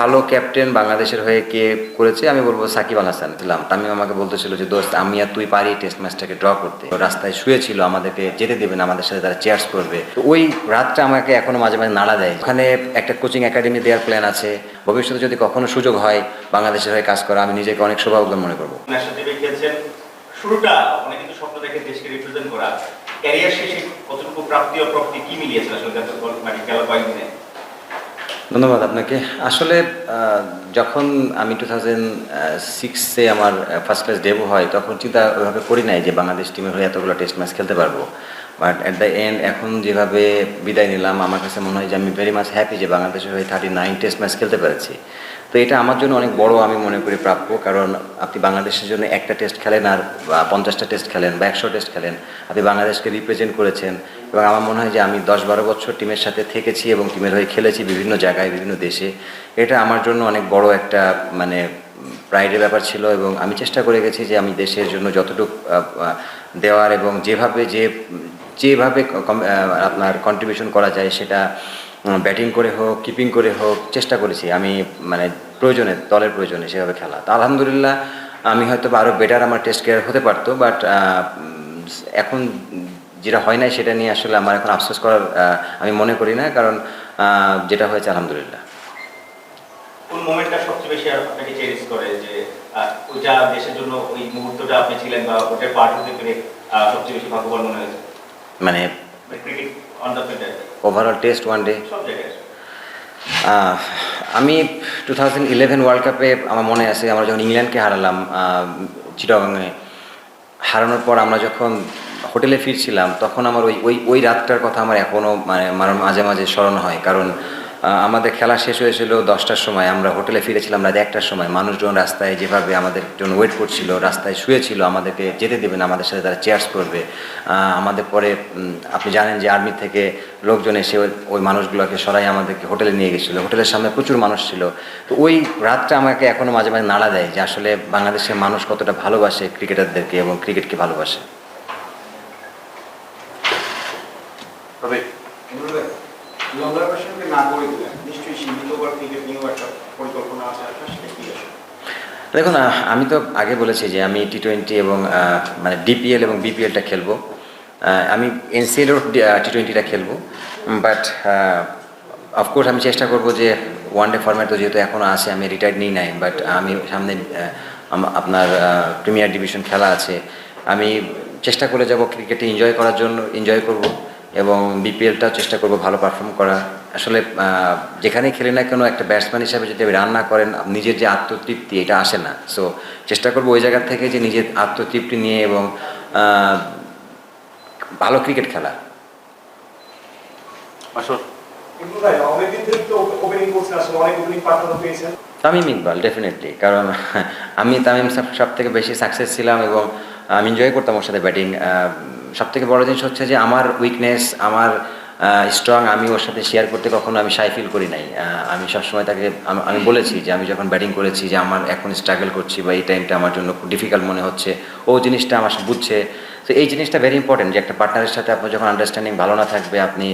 ভালো ক্যাপ্টেন বাংলাদেশের হয়ে কে করেছে, আমি বলব সাকিব আল হাসান। ছিলাম তামিম আমাকে বলতেছিল যে, দোস্ত, আমি আর তুই পারি টেস্ট ম্যাচটাকে ড্র করতে। রাস্তায় শুয়েছিল, আমাদেরকে যেতে দেবে না, আমাদের সাথে তারা চেয়ার্স করবে। তো ওই রাতটা আমাকে এখনও মাঝে মাঝে নাড়া দেয়। ওখানে একটা কোচিং একাডেমি দেওয়ার প্ল্যান আছে। ভবিষ্যতে যদি কখনো সুযোগ হয় বাংলাদেশের হয়ে কাজ করা, আমি নিজেকে অনেক সৌভাগ্য মনে করব। শুরুটা কিন্তু স্বপ্ন দেখে দেশকে রিপ্রেজেন্ট করা। ক্যারিয়ার শেষে কতটুকু প্রাপ্তি ও প্রপ্তি কি মিলিয়েছেন আসলে মানে খেলা কয়েকদিনে? ধন্যবাদ আপনাকে। আসলে যখন আমি টু থাউজেন্ড সিক্সে আমার ফার্স্ট ক্লাস ডেবু হয়, তখন চিন্তা ওইভাবে করি নাই যে বাংলাদেশ টিমের হয়ে এতগুলো টেস্ট ম্যাচ খেলতে পারব। বাট অ্যাট দ্য এন্ড এখন যেভাবে বিদায় নিলাম, আমার কাছে মনে হয় যে আমি ভেরি মাচ হ্যাপি যে বাংলাদেশের হয়ে থার্টি নাইন টেস্ট ম্যাচ খেলতে পেরেছি। তো এটা আমার জন্য অনেক বড় আমি মনে করি প্রাপ্য, কারণ আপনি বাংলাদেশের জন্য একটা টেস্ট খেলেন আর পঞ্চাশটা টেস্ট খেলেন বা একশো টেস্ট খেলেন। আপনি বাংলাদেশকে রিপ্রেজেন্ট করেছেন। এবং আমার মনে হয় যে আমি দশ বারো বছর টিমের সাথে থেকেছি এবং টিমের হয়ে খেলেছি বিভিন্ন জায়গায়, বিভিন্ন দেশে। এটা আমার জন্য অনেক বড় একটা মানে প্রাইডের ব্যাপার ছিল এবং আমি চেষ্টা করে গেছি যে আমি দেশের জন্য যতটুকু দেওয়ার এবং যেভাবে যে, যেভাবে আপনার কন্ট্রিবিউশন করা যায় সেটা ব্যাটিং করে হোক কিপিং করে হোক, চেষ্টা করেছি। আমি মানে প্রয়োজনে, দলের প্রয়োজনে সেভাবে খেলা। তা আলহামদুলিল্লাহ, আমি হয়তো আরও বেটার আমার টেস্ট কেয়ার হতে পারতো বাট এখন যেটা হয় নাই সেটা নিয়ে আসলে আমার এখন আফসোস করার আমি মনে করি না কারণ যেটা হয়েছে আলহামদুলিল্লাহ। কোন মোমেন্টটা সবচেয়ে বেশি আপনাকে চেরিশ করে যে আহ, ওই যা দেশের জন্য ওই মুহূর্তটা আপনি ছিলেন বা ওটার পার্ট হতে পেরে সবচেয়ে বেশি ভাগ্যবান মনে হয়েছে? মানে cricket on the field overall test one day সব জায়গায় আমি টু থাউজেন্ড ইলেভেন ওয়ার্ল্ড কাপে আমার মনে আছে আমরা যখন ইংল্যান্ডকে হারালাম চিটাগাংয়ে হারানোর পর আমরা যখন হোটেলে ফিরছিলাম, তখন আমার ওই ওই ওই রাতটার কথা আমার এখনও মানে আমার মাঝে মাঝে স্মরণ হয়। কারণ আমাদের খেলা শেষ হয়েছিল দশটার সময়, আমরা হোটেলে ফিরেছিলাম রাত একটার সময়। মানুষজন রাস্তায় যেভাবে আমাদের জন্য ওয়েট করছিল, রাস্তায় শুয়েছিল, আমাদেরকে যেতে দেবে না, আমাদের সাথে তারা চেয়ার্স করবে। আমাদের পরে আপনি জানেন যে আর্মি থেকে লোকজন এসে ওই মানুষগুলোকে সরাই আমাদেরকে হোটেলে নিয়ে গেছিল। হোটেলের সামনে প্রচুর মানুষ ছিল। তো ওই রাতটা আমাকে এখনও মাঝে মাঝে নাড়া দেয় যে আসলে বাংলাদেশের মানুষ কতটা ভালোবাসে ক্রিকেটারদেরকে এবং ক্রিকেটকে ভালোবাসে তবে লন্ডন প্রসঙ্গে না করে দিলেন নিশ্চয়ই সীমিত ওভার ক্রিকেট নিয়েও একটা পরিকল্পনা আছে আপনার সেটা কি আছে। দেখুন আমি তো আগে বলেছি যে আমি টি টোয়েন্টি এবং মানে ডিপিএল এবং বিপিএলটা খেলব। আমি এনসিএলের টি টোয়েন্টিটা খেলব বাট অফকোর্স আমি চেষ্টা করব যে ওয়ান ডে ফরম্যাট তো যেহেতু এখনও আছে আমি রিটায়ার্ড নিই নাই বাট আমি সামনে আপনার প্রিমিয়ার ডিভিশন খেলা আছে। আমি চেষ্টা করে যাব ক্রিকেটে এনজয় করার জন্য এনজয় করব। এবং বিপিএলটাও চেষ্টা করব ভালো পারফর্ম করা। আসলে আহ, যেখানেই খেলি না কেন একটা ব্যাটসম্যান হিসাবে যদি আপনি রান না করেন নিজের যে আত্মতৃপ্তি এটা আসে না। সো চেষ্টা করব ওই জায়গা থেকে যে নিজের আত্মতৃপ্তি নিয়ে এবং ভালো ক্রিকেট খেলা। তামিম ইকবাল ডেফিনেটলি কারণ আমি তামিম সব থেকে বেশি সাকসেস ছিলাম এবং আমি এনজয় করতাম ওর সাথে ব্যাটিং সব থেকে বড় জিনিস হচ্ছে যে আমার উইকনেস আমার স্ট্রং আমি ওর সাথে শেয়ার করতে কখনো আমি সাই ফিল করি নাই। আমি সবসময় তাকে, আমি বলেছি যে আমি যখন ব্যাটিং করেছি যে আমার এখন স্ট্রাগল করছি বা এই টাইমটা আমার জন্য খুব ডিফিকাল্ট মনে হচ্ছে, ও জিনিসটা আমার বুঝছে। তো এই জিনিসটা ভেরি ইম্পর্টেন্ট যে একটা পার্টনারের সাথে আপনার যখন আন্ডারস্ট্যান্ডিং ভালো না থাকবে, আপনি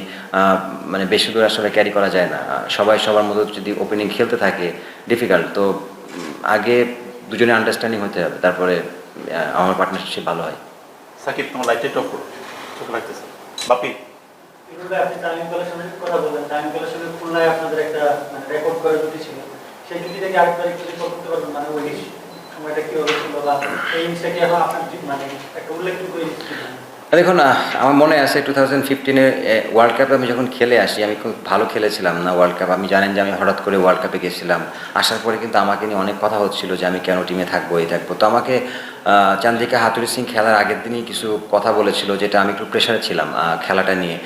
মানে বেশি দূর আসলে ক্যারি করা যায় না। সবাই সবার মতো যদি ওপেনিং খেলতে থাকে ডিফিকাল্ট তো আগে দুজনে আন্ডারস্ট্যান্ডিং হতে হবে, তারপরে আমার পার্টনারশিপ ভালো হয়। সাকিব, তোমার লাইটে টপ করো চোখ লাগতেছে। বাপি? আপনি কলের কথা কলের আপনাদের একটা মানে ছিল। সেই করতে পারবেন মানে জিনিসটা কি এখন আপনার মানে একটা উল্লেখযোগ্য? দেখুন আমার মনে আছে টু থাউজেন্ড ফিফটিনে ওয়ার্ল্ড কাপে আমি যখন খেলে আসি, আমি খুব ভালো খেলেছিলাম না ওয়ার্ল্ড কাপ আমি জানেন যে আমি হঠাৎ করে ওয়ার্ল্ড কাপে গেছিলাম। আসার পরে কিন্তু আমাকে নিয়ে অনেক কথা হচ্ছিল যে আমি কেন টিমে থাকব, এই থাকব। তো আমাকে চান্দিকা হাতুরি সিং খেলার আগের দিনই কিছু কথা বলেছিল, যেটা আমি একটু প্রেশারে ছিলাম খেলাটা নিয়ে।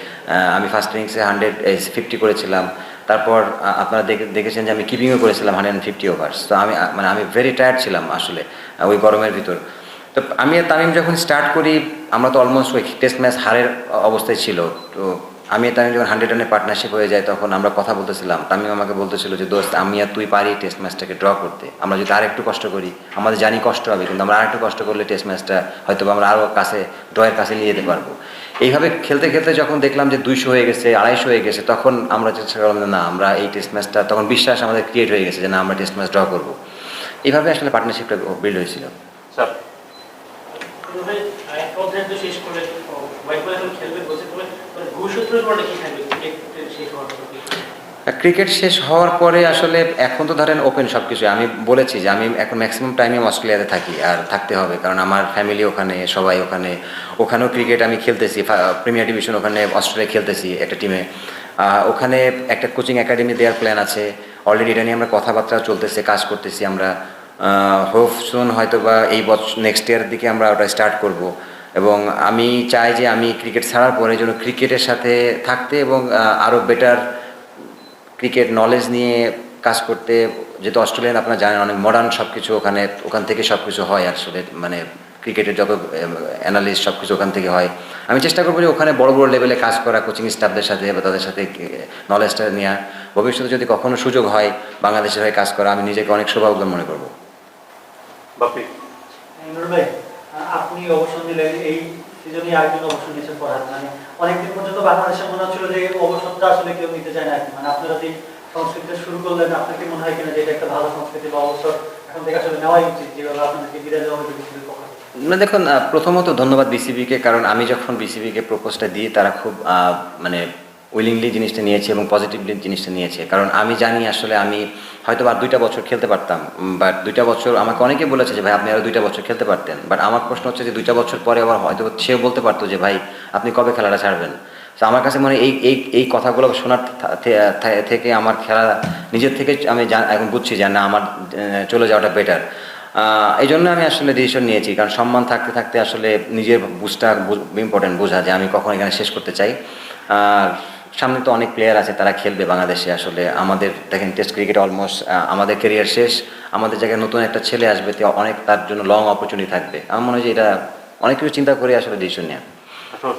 আমি ফার্স্ট ইনিংসে হান্ড্রেড ফিফটি করেছিলাম। তারপর আপনারা দেখে- দেখেছেন যে আমি কিপিংও করেছিলাম হান্ড্রেড ফিফটি ওভার্স তো আমি মানে আমি ভেরি টায়ার্ড ছিলাম আসলে ওই গরমের ভিতর। তো আমি তামিম যখন স্টার্ট করি আমরা তো অলমোস্ট ওই টেস্ট ম্যাচ হারের অবস্থায় ছিল। তো আমি তামিম যখন হান্ড্রেড রানের পার্টনারশিপ হয়ে যায়, তখন আমরা কথা বলতেছিলাম। তামিম আমাকে বলতেছিল যে, দোস্ত, আমি আর তুই পারি টেস্ট ম্যাচটাকে ড্র করতে। আমরা যদি আর একটু কষ্ট করি, আমাদের জানি কষ্ট হবে, কিন্তু আমরা আর একটু কষ্ট করলে টেস্ট ম্যাচটা হয়তো আমরা আরও কাছে ড্রয়ের কাছে নিয়ে যেতে পারব। এইভাবে খেলতে খেলতে যখন দেখলাম যে দুইশো হয়ে গেছে, আড়াইশো হয়ে গেছে, তখন আমরা চেষ্টা করলাম না, আমরা এই টেস্ট ম্যাচটা তখন বিশ্বাস আমাদের ক্রিয়েট হয়ে গেছে যে, না, আমরা টেস্ট ম্যাচ ড্র করব। এইভাবে আসলে পার্টনারশিপটা বিল্ড হয়েছিল। স্যার। তো শেষ করে এখন খেলবে বলছে তবে মানে ভবিষ্যতের পরে কি থাকবে? ক্রিকেট শেষ হওয়ার পর ক্রিকেট শেষ হওয়ার পরে আসলে এখন তো ধরেন ওপেন সব কিছু আমি বলেছি যে আমি এখন ম্যাক্সিমাম টাইমে অস্ট্রেলিয়াতে থাকি আর থাকতে হবে। কারণ আমার ফ্যামিলি ওখানে, সবাই ওখানে। ওখানেও ক্রিকেট আমি খেলতেছি প্রিমিয়ার ডিভিশন ওখানে অস্ট্রেলিয়া খেলতেছি একটা টিমে ওখানে একটা কোচিং একাডেমি দেওয়ার প্ল্যান আছে। অলরেডি এটা নিয়ে আমরা কথাবার্তা চলতেছে, কাজ করতেছি আমরা। হোপ সুন হয়তো বা এই বছর নেক্সট ইয়ার দিকে আমরা ওটা স্টার্ট করব। এবং আমি চাই যে আমি ক্রিকেট ছাড়ার পরে যেন ক্রিকেটের সাথে থাকতে এবং আরও বেটার ক্রিকেট নলেজ নিয়ে কাজ করতে। যেহেতু অস্ট্রেলিয়ান আপনারা জানেন অনেক মডার্ন সব কিছু ওখানে ওখান থেকে সব কিছু হয় আসলে মানে ক্রিকেটের যত অ্যানালিস্ট সব কিছু ওখান থেকে হয়। আমি চেষ্টা করব যে ওখানে বড় বড় লেভেলে কাজ করা কোচিং স্টাফদের সাথে বা তাদের সাথে নলেজটা নেওয়া ভবিষ্যতে যদি কখনো সুযোগ হয় বাংলাদেশের হয়ে কাজ করা আমি নিজেকে অনেক সৌভাগ্য মনে করব। বাপি? ভাই আহ, আপনি অবসর নিলেন এই সিজনে আরেকজন অবসর নিয়েছেন পড়ার মানে অনেকদিন পর্যন্ত বাংলাদেশে মনে হচ্ছিল যে অবসরটা আসলে কেউ নিতে চায় না। মানে আপনারা যে সংস্কৃতিটা শুরু করলেন, আপনার কি মনে হয় কিনা যে এটা একটা ভালো সংস্কৃতি বা অবসর এখন থেকে আসলে নেওয়াই উচিত? যেভাবে আপনাদেরকে বিদায় দেওয়া হয়েছে বিসিবির পক্ষ না, দেখুন প্রথমত ধন্যবাদ বিসিবিকে, কারণ আমি যখন বিসিবিকে প্রপোজটা দিই, তারা খুব মানে উইলিংলি জিনিসটা নিয়েছে এবং পজিটিভলি জিনিসটা নিয়েছে। কারণ আমি জানি আসলে আমি হয়তো আর দুইটা বছর খেলতে পারতাম বাট দুইটা বছর আমাকে অনেকে বলেছে যে, ভাই, আপনি আরও দুইটা বছর খেলতে পারতেন। বাট আমার প্রশ্ন হচ্ছে যে, দুইটা বছর পরে আবার হয়তো সেও বলতে পারতো যে, ভাই, আপনি কবে খেলাটা ছাড়বেন? তো আমার কাছে মানে এই এই এই কথাগুলো শোনার থেকে আমার খেলা নিজের থেকে আমি এখন বুঝছি যে, না, আমার চলে যাওয়াটা বেটার এই জন্য আমি আসলে ডিসিশন নিয়েছি। কারণ সম্মান থাকতে থাকতে আসলে নিজের বুঝটা ইম্পর্টেন্ট বোঝা যে, আমি কখন এখানে শেষ করতে চাই। আর সামনে তো অনেক প্লেয়ার আছে তারা খেলবে বাংলাদেশে। আসলে আমাদের দেখেন টেস্ট ক্রিকেট অলমোস্ট আমাদের কেরিয়ার শেষ। আমাদের জায়গায় নতুন একটা ছেলে আসবে তো অনেক তার জন্য লং অপরচুনিটি থাকবে। আমার মনে হয় যে এটা অনেক কিছু চিন্তা করে আসলে ডিসিশন নেওয়া আসল।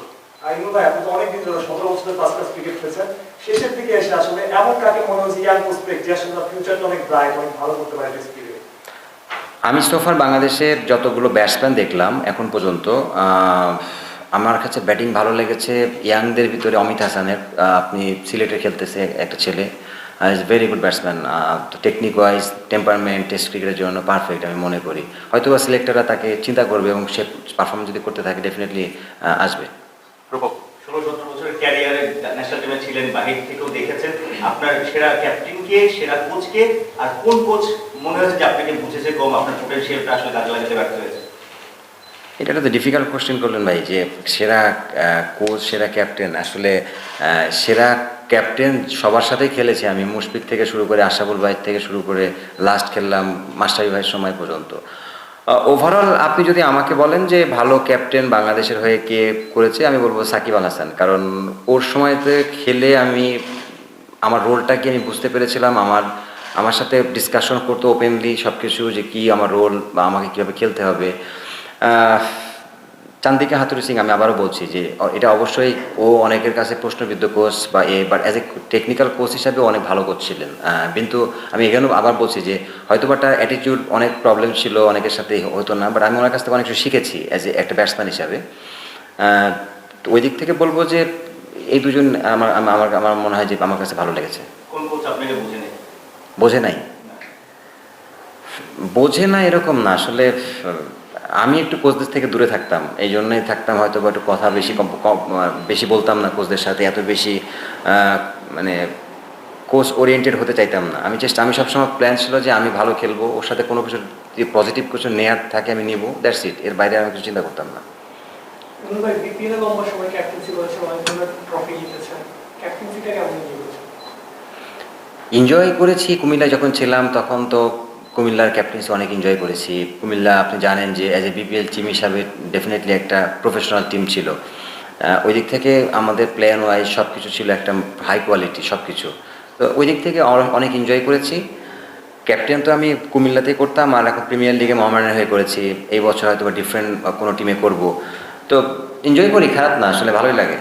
আইনু ভাই আপনি তো অনেকদিন ধরে সতেরো বছরের পাঁচ ক্লাস ক্রিকেট খেলছেন। শেষের দিকে এসে আসলে এমন কাকে মনে হচ্ছে ইয়াং প্রসপেক্ট যে আসলে ফিউচারটা অনেক ব্রাইট অনেক ভালো করতে পারে টেস্ট ক্রিকেট আমি সোফার বাংলাদেশের যতগুলো ব্যাটসম্যান দেখলাম এখন পর্যন্ত আহ, আমার কাছে ব্যাটিং ভালো লেগেছে, ইয়াংদের ভিতরে অমিত হাসানের আপনি সিলেটে খেলতেছে একটা ছেলে is very good batsman technique wise temperament test ক্রিকেটের জন্য পারফেক্ট আমি মনে করি। হয়তো বা সিলেক্টররা তাকে চিন্তা করবে এবং সে পারফরমেন্স যদি করতে থাকে ডেফিনেটলি আসবে। ন্যাশনাল ছিলেন দেখেছেন। আপনার সেরা ক্যাপ্টেনকে সেরা কোচকে আর কোন কোচ মনে হচ্ছে আপনাকে বুঝেছে কম, আপনার পোটেনশিয়ালটা আসলে কাজে লাগাতে ব্যর্থ হয়েছে? এটা তো ডিফিকাল্ট কোশ্চেন করলেন ভাই, যে সেরা কোচ সেরা ক্যাপ্টেন আসলে সেরা ক্যাপ্টেন সবার সাথেই খেলেছি আমি, মুশফিক থেকে শুরু করে আশাবুল ভাই থেকে শুরু করে লাস্ট খেললাম মাস্টারি ভাইয়ের সময় পর্যন্ত। ওভারঅল আপনি যদি আমাকে বলেন যে ভালো ক্যাপ্টেন বাংলাদেশের হয়ে কে করেছে, আমি বলব সাকিব আল হাসান। কারণ ওর সময়তে খেলে আমি, আমার রোলটা কি আমি বুঝতে পেরেছিলাম, আমার আমার সাথে ডিসকাশন করতো ওপেনলি সব কিছু যে কী আমার রোল বা আমাকে কীভাবে খেলতে হবে। চান্দিকা হাতুরি সিং আমি আবারও বলছি যে এটা অবশ্যই ও অনেকের কাছে প্রশ্নবিদ্ধ কোচ বা a but as a technical coach হিসাবে অনেক ভালো করছিলেন কিন্তু আমি এখানেও আবার বলছি যে হয়তো বা তার অ্যাটিটিউড অনেক প্রবলেম ছিল অনেকের সাথে হতো না বাট আমি ওনার কাছ থেকে অনেক কিছু শিখেছি অ্যাজ এ একটা ব্যাটসম্যান হিসাবে। ওই দিক থেকে বলব যে এই দুজন আমার আমার আমার- মনে হয় যে আমার কাছে ভালো লেগেছে। বুঝে নেই? বোঝে নাই। বোঝে না এরকম না আসলে আমি একটু কোচদের থেকে দূরে থাকতাম। এই জন্যই থাকতাম হয়তো বা একটু কথা বেশি কম বেশি বলতাম না কোচদের সাথে এত বেশি মানে কোচ ওরিয়েন্টেড হতে চাইতাম না। আমি চেষ্টা আমি সবসময় প্ল্যান ছিল যে আমি ভালো খেলব ওর সাথে কোনো কিছু যদি পজিটিভ কিছু নেয়ার থাকে আমি নিব দ্যাটস ইট এর বাইরে আমি কিছু চিন্তা করতাম না। এনজয় করেছি কুমিল্লায় যখন ছিলাম তখন তো কুমিল্লার ক্যাপ্টেন্সি অনেক এনজয় করেছি। কুমিল্লা, আপনি জানেন যে অ্যাজ এ বিপিএল টিম হিসাবে ডেফিনেটলি একটা প্রফেশনাল টিম ছিল। ওই দিক থেকে আমাদের প্লেয়ার ওয়াইজ সব কিছু ছিল একটা হাই কোয়ালিটি সব কিছু তো ওই দিক থেকে অনেক এনজয় করেছি। ক্যাপ্টেন তো আমি কুমিল্লাতেই করতাম আর এখন প্রিমিয়ার লিগে মোহামেডানের হয়ে করেছি। এই বছর হয়তো ডিফারেন্ট কোনো টিমে করব। তো এনজয় করি, খারাপ না, আসলে ভালোই লাগে।